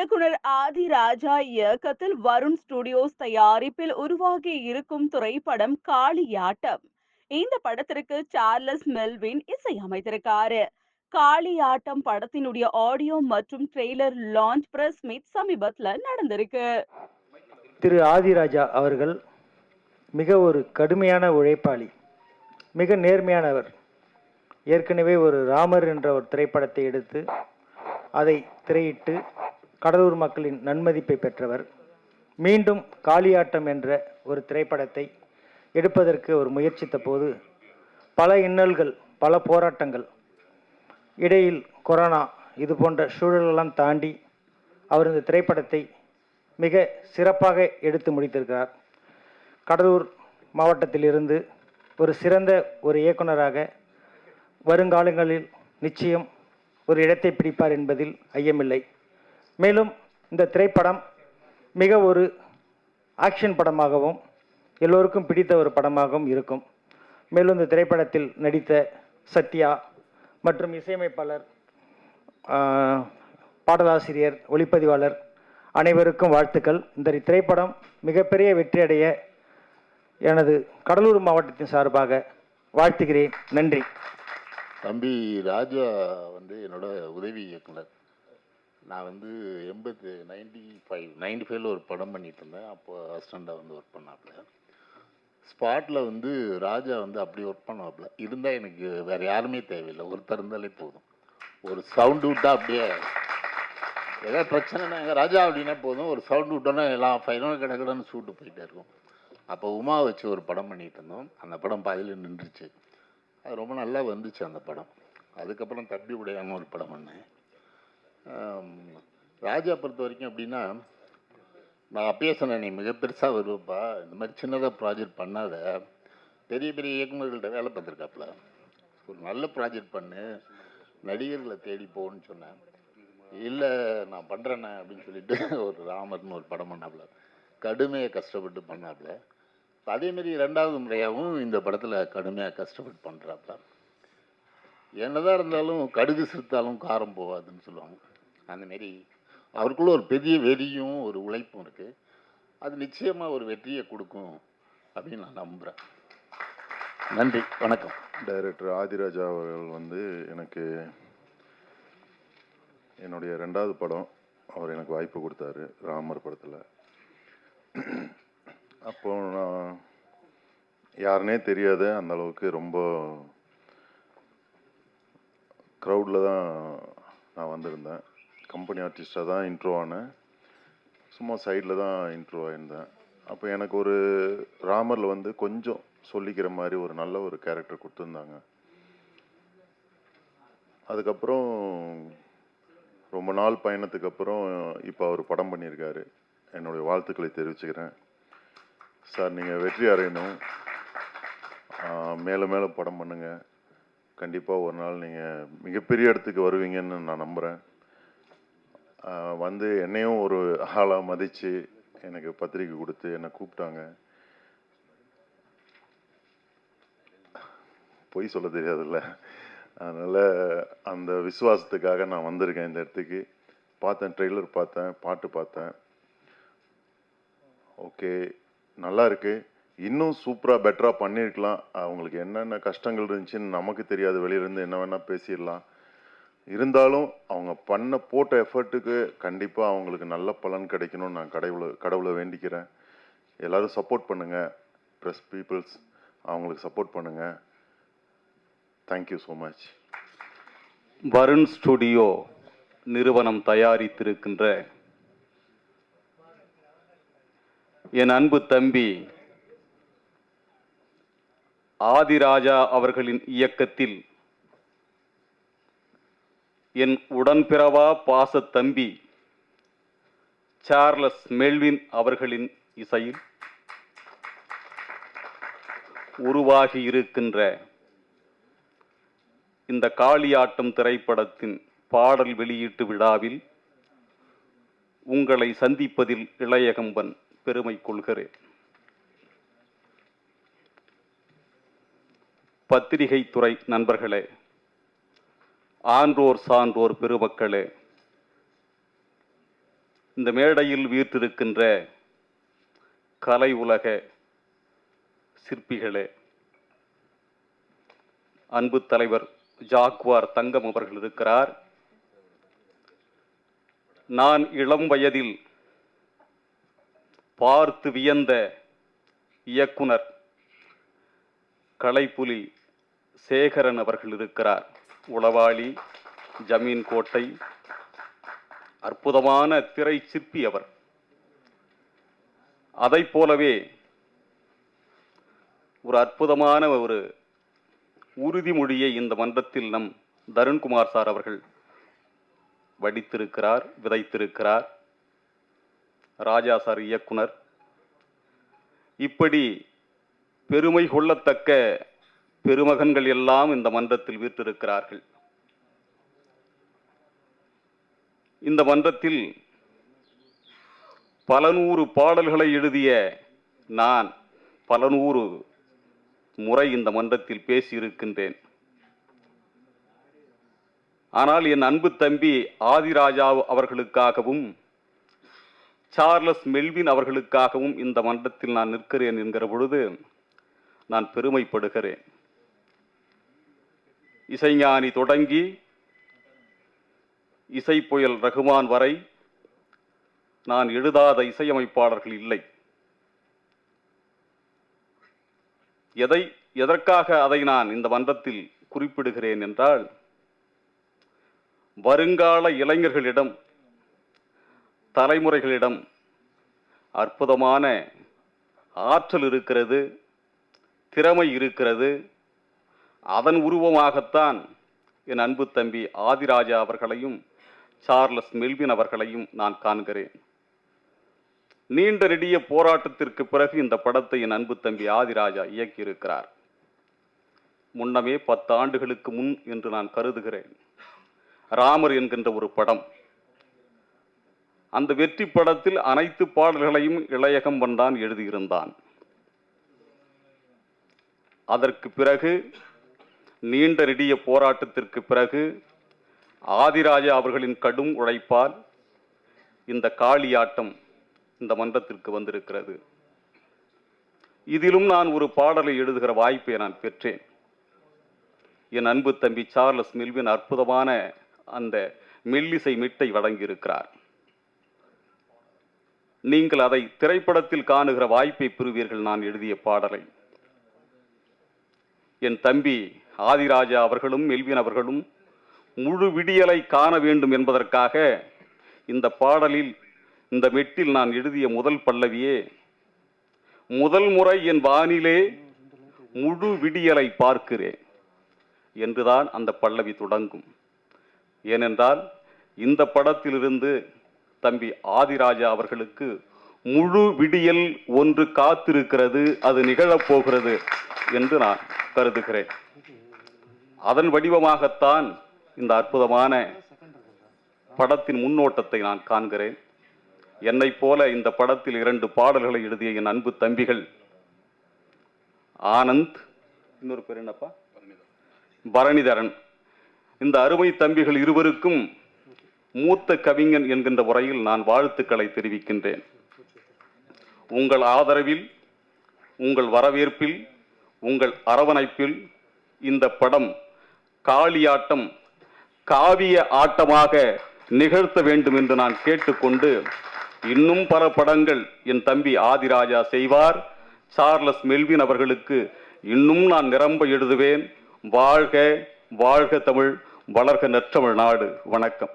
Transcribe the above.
இயக்குனர் ஆதி ராஜா இயக்கத்தில் வருண் ஸ்டுடியோஸ் தயாரிப்பில் உருவாகி இருக்கும் திரைப்படம் காளியாட்டம். இந்த படத்திற்கு சார்லஸ் மெல்வின் இசையமைத்திருக்காரு. காளியாட்டம் படத்தினுடைய ஆடியோ மற்றும் ட்ரெய்லர் லான்ச் பிரஸ் மீட் சமீபத்துல நடந்திருக்கு. திரு ஆதிராஜா அவர்கள் மிக ஒரு கடுமையான உழைப்பாளி மிக நேர்மையானவர். ஏற்கனவே ஒரு ராமர் என்ற ஒரு திரைப்படத்தை எடுத்து அதை திரையிட்டு கடலூர் மக்களின் நன்மதிப்பை பெற்றவர். மீண்டும் காளியாட்டம் என்ற ஒரு திரைப்படத்தை எடுப்பதற்கு ஒரு முயற்சித்த போது பல இன்னல்கள் பல போராட்டங்கள் இடையில் கொரோனா இது போன்ற சூழலெல்லாம் தாண்டி அவர் இந்த திரைப்படத்தை மிக சிறப்பாக எடுத்து முடித்திருக்கிறார். கடலூர் மாவட்டத்திலிருந்து ஒரு சிறந்த ஒரு இயக்குனராக வருங்காலங்களில் நிச்சயம் ஒரு இடத்தை பிடிப்பார் என்பதில் ஐயமில்லை. மேலும் இந்த திரைப்படம் மிக ஒரு ஆக்ஷன் படமாகவும் எல்லோருக்கும் பிடித்த ஒரு படமாகவும் இருக்கும். மேலும் இந்த திரைப்படத்தில் நடித்த சத்யா மற்றும் இசையமைப்பாளர் பாடலாசிரியர் ஒளிப்பதிவாளர் அனைவருக்கும் வாழ்த்துக்கள். இந்த திரைப்படம் மிகப்பெரிய வெற்றியடைய எனது கடலூர் மாவட்டத்தின் சார்பாக வாழ்த்துகிறேன். நன்றி. தம்பி ராஜா வந்து என்னோட உதவி இயக்குனர். நான் வந்து எண்பத்து நைன்டி ஃபைவ் நைன்டி ஃபைவ்ல ஒரு படம் பண்ணிட்டு இருந்தேன் அப்போ அசிஸ்டண்ட்டாக வந்து ஒர்க் பண்ணாப்புல. ஸ்பாட்டில் வந்து ராஜா வந்து அப்படி ஒர்க் பண்ணாப்புல இருந்தால் எனக்கு வேறு யாருமே தேவையில்லை. ஒருத்தர் இருந்தாலே போதும். ஒரு சவுண்டு விட்டா அப்படியே ஏதாவது பிரச்சனைனா எங்கள் ராஜா அப்படின்னா போதும். ஒரு சவுண்டு விட்டோன்னா எல்லாம் ஃபைனல் கிடக்கடன்னு சூட்டு போயிட்டே இருக்கும். அப்போ உமா வச்சு ஒரு படம் பண்ணிட்டு இருந்தோம் அந்த படம் பாதியில் நின்றுச்சு. அது ரொம்ப நல்லா வந்துச்சு அந்த படம். அதுக்கப்புறம் தம்பி உடையாமல் ஒரு படம் பண்ணேன். ராஜா பொறுத்த வரைக்கும் அப்படின்னா நான் அப்பயே சொன்னேன் நீ மிக பெருசாக வருவப்பா இந்த மாதிரி சின்னதாக ப்ராஜெக்ட் பண்ணாத. பெரிய பெரிய இயக்குநர்கள்ட்ட வேலை பார்த்துருக்காப்புல ஒரு நல்ல ப்ராஜெக்ட் பண்ணு நடிகர்களை தேடி போகணுன்னு சொன்னேன். இல்லை நான் பண்ணுறேண்ணே அப்படின்னு சொல்லிட்டு ஒரு ராமர்னு ஒரு படம் பண்ணாப்புல கடுமையாக கஷ்டப்பட்டு பண்ணாப்புல அதேமாரி ரெண்டாவது முறையாகவும் இந்த படத்தில் கடுமையாக கஷ்டப்பட்டு பண்ணுறாப்புல என்னதான் இருந்தாலும் கடுகு சிறுத்தாலும் காரம் போகாதுன்னு சொல்லுவாங்க. அந்தமாரி அவருக்குள்ள ஒரு பெரிய வெறியும் ஒரு உழைப்பும் இருக்குது அது நிச்சயமாக ஒரு வெற்றியை கொடுக்கும் அப்படின்னு நான் நம்புகிறேன் நன்றி. வணக்கம். டைரக்டர் ஆதிராஜா அவர்கள் வந்து எனக்கு என்னுடைய ரெண்டாவது படம் அவர் எனக்கு வாய்ப்பு கொடுத்தாரு ராமர் படத்தில். அப்போ நான் யாருனே தெரியாது அந்த அளவுக்கு ரொம்ப க்ரௌடில் தான் நான் வந்திருந்தேன். கம்பெனி ஆர்டிஸ்டாக தான் இன்ட்ரோ ஆனேன். சும்மா சைடில் தான் இன்ட்ரோ ஆயிருந்தேன். அப்போ எனக்கு ஒரு ராமரில் வந்து கொஞ்சம் சொல்லிக்கிற மாதிரி ஒரு நல்ல ஒரு கேரக்டர் கொடுத்துருந்தாங்க. அதுக்கப்புறம் ரொம்ப நாள் பயணத்துக்கு அப்புறம் இப்போ அவர் படம் பண்ணியிருக்காரு. என்னுடைய வாழ்த்துக்களை தெரிவிச்சுக்கிறேன். சார் நீங்கள் வெற்றி அடையணும். மேலே மேலே படம் பண்ணுங்கள் கண்டிப்பாக ஒரு நாள் நீங்கள் மிகப்பெரிய இடத்துக்கு வருவீங்கன்னு நான் நம்புகிறேன் வந்து என்னையும் ஒரு ஆளாக மதித்து எனக்கு பத்திரிக்கை கொடுத்து என்னை கூப்பிட்டாங்க. பொய் சொல்ல தெரியாதுல்ல. அதனால் அந்த விசுவாசத்துக்காக நான் வந்திருக்கேன் இந்த இடத்துக்கு. பார்த்தேன் ட்ரெய்லர் பார்த்தேன் பாட்டு பார்த்தேன். ஓகே நல்லா இருக்கு. இன்னும் சூப்பராக பெட்டராக பண்ணியிருக்கலாம். அவங்களுக்கு என்னென்ன கஷ்டங்கள் இருந்துச்சுன்னு நமக்கு தெரியாது. வெளியிலேருந்து என்ன வேணால் பேசிடலாம். இருந்தாலும் அவங்க பண்ண போட்ட எஃபர்ட்டுக்கு கண்டிப்பாக அவங்களுக்கு நல்ல பலன் கிடைக்கணும்னு நான் கடவுளை கடவுளை வேண்டிக்கிறேன். எல்லோரும் சப்போர்ட் பண்ணுங்கள் ப்ரெஸ் பீப்புள்ஸ் அவங்களுக்கு சப்போர்ட் பண்ணுங்கள் thank you so much Varun studio நிறுவனம் தயாரித்திருக்கின்ற என் அன்பு தம்பி ஆதிராஜா அவர்களின் இயக்கத்தில் என் உடன்பிறவா பாச தம்பி சார்லஸ் மெல்வின் அவர்களின் இசையில் உருவாகி இருக்கின்ற இந்த காளியாட்டம் திரைப்படத்தின் பாடல் வெளியீட்டு விழாவில் உங்களை சந்திப்பதில் இளையகம்பன் பெருமை கொள்கிறேன். பத்திரிகை துறை நண்பர்களே ஆன்றோர் சான்றோர் பெருமக்களே இந்த மேடையில் வீற்றிருக்கின்ற கலை உலக சிற்பிகளே அன்பு தலைவர் ஜாக்வார் தங்கம் அவர்கள் இருக்கிறார். நான் இளம் வயதில் பார்த்து வியந்த இயக்குனர் கலைப்புலி சேகரன் அவர்கள் இருக்கிறார். உளவாளி ஜமீன் கோட்டை அற்புதமான திரை சிற்பி அவர். அதைப் போலவே ஒரு அற்புதமான ஒரு உறுதிமொழியை இந்த மன்றத்தில் நம் தருண்குமார் சார் அவர்கள் வடித்திருக்கிறார் விதைத்திருக்கிறார். ராஜா சார் இயக்குனர். இப்படி பெருமை கொள்ளத்தக்க பெருமகன்கள் எல்லாம் இந்த மன்றத்தில் வீற்றிருக்கிறார்கள். இந்த மன்றத்தில் பல நூறு பாடல்களை எழுதிய நான் பல நூறு முறை இந்த மன்றத்தில் பேசியிருக்கின்றேன். ஆனால் என் அன்பு தம்பி ஆதிராஜா அவர்களுக்காகவும் சார்லஸ் மெல்வின் அவர்களுக்காகவும் இந்த மன்றத்தில் நான் நிற்கிறேன் என்கிற பொழுது நான் பெருமைப்படுகிறேன். இசைஞானி தொடங்கி இசை புயல் ரகுமான் வரை நான் எழுதாத இசையமைப்பாளர்கள் இல்லை. எதை எதற்காக அதை நான் இந்த மன்றத்தில் குறிப்பிடுகிறேன் என்றால் வருங்கால இளைஞர்களிடம் தலைமுறைகளிடம் அற்புதமான ஆற்றல் இருக்கிறது திறமை இருக்கிறது அதன் உருவமாகத்தான் என் அன்பு தம்பி ஆதிராஜா அவர்களையும் சார்லஸ் மெல்வின் அவர்களையும் நான் காண்கிறேன். நீண்ட நெடிய போராட்டத்திற்கு பிறகு இந்த படத்தை என் அன்பு தம்பி ஆதிராஜா இயக்கியிருக்கிறார். முன்னமே பத்து ஆண்டுகளுக்கு முன் என்று நான் கருதுகிறேன். ராமர் என்கின்ற ஒரு படம். அந்த வெற்றி படத்தில் அனைத்து பாடல்களையும் இளையகம்பன் தான் எழுதியிருந்தான். அதற்கு பிறகு நீண்ட நெடிய போராட்டத்திற்கு பிறகு ஆதிராஜா அவர்களின் கடும் உழைப்பால் இந்த காளியாட்டம் இந்த மன்றத்திற்கு வந்திருக்கிறது. இதிலும் நான் ஒரு பாடலை எழுதுகிற வாய்ப்பை நான் பெற்றேன். என் அன்பு தம்பி சார்லஸ் மில்வின் அற்புதமான அந்த மெல்லிசை மிட்டை வழங்கியிருக்கிறார். நீங்கள் அதை திரைப்படத்தில் காணுகிற வாய்ப்பை பெறுவீர்கள் நான் எழுதிய பாடலை. என் தம்பி ஆதிராஜா அவர்களும் மெல்வின் அவர்களும் முழு விடியலை காண வேண்டும் என்பதற்காக இந்த பாடலில் இந்த மெட்டில் நான் எழுதிய முதல் பல்லவியே முதல் முறை என் வானிலே முழு விடியலை பார்க்கிறேன் என்றுதான் அந்த பல்லவி தொடங்கும். ஏனென்றால் இந்த படத்திலிருந்து தம்பி ஆதிராஜா அவர்களுக்கு முழு விடியல் ஒன்று காத்திருக்கிறது அது நிகழப்போகிறது என்று நான் கருதுகிறேன். அதன் வடிவமாகத்தான் இந்த அற்புதமான படத்தின் முன்னோட்டத்தை நான் காண்கிறேன். என்னைப் போல இந்த படத்தில் இரண்டு பாடல்களை எழுதிய என் அன்பு தம்பிகள் ஆனந்த் இன்னொரு பேர் என்னப்பா? பரணிதரன். இந்த அருமை தம்பிகள் இருவருக்கும் மூத்த கவிஞன் என்கின்ற உரையில் நான் வாழ்த்துக்களை தெரிவிக்கின்றேன். உங்கள் ஆதரவில் உங்கள் வரவேற்பில் உங்கள் அரவணைப்பில் இந்த படம் காளியாட்டம் காவிய ஆட்டமாக நிகழ்த்த வேண்டும் என்று நான் கேட்டுக்கொண்டு இன்னும் பல படங்கள் என் தம்பி ஆதிராஜா செய்வார். சார்லஸ் மெல்வின் அவர்களுக்கு இன்னும் நான் நிரம்ப எழுதுவேன். வாழ்க வாழ்க தமிழ் வளர்க நற்றமிழ் நாடு. வணக்கம்.